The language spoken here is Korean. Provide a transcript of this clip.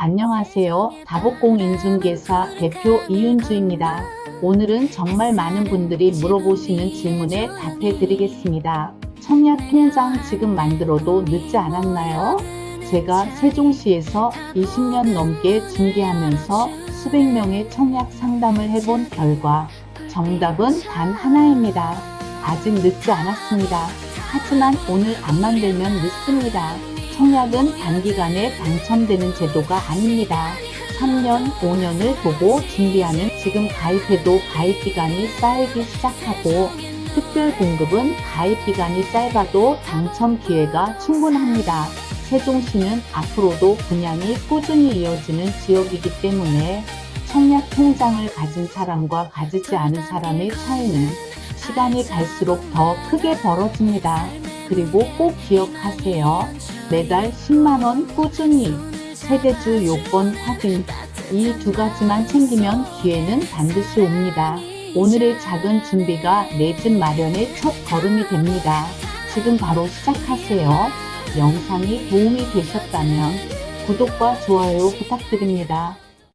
안녕하세요. 다복공 인증계사 대표 이윤주입니다. 오늘은 정말 많은 분들이 물어보시는 질문에 답해 드리겠습니다. 청약 통장 지금 만들어도 늦지 않았나요? 제가 세종시에서 20년 넘게 중개하면서 수백 명의 청약 상담을 해본 결과 정답은 단 하나입니다. 아직 늦지 않았습니다. 하지만 오늘 안 만들면 늦습니다. 청약은 단기간에 당첨되는 제도가 아닙니다. 3년, 5년을 보고 준비하는 지금 가입해도 가입 기간이 쌓이기 시작하고 특별 공급은 가입 기간이 짧아도 당첨 기회가 충분합니다. 세종시는 앞으로도 분양이 꾸준히 이어지는 지역이기 때문에 청약 통장을 가진 사람과 가지지 않은 사람의 차이는 시간이 갈수록 더 크게 벌어집니다. 그리고 꼭 기억하세요. 매달 10만원 꾸준히 세대주 요건 확인 이 두 가지만 챙기면 기회는 반드시 옵니다. 오늘의 작은 준비가 내 집 마련의 첫 걸음이 됩니다. 지금 바로 시작하세요. 영상이 도움이 되셨다면 구독과 좋아요 부탁드립니다.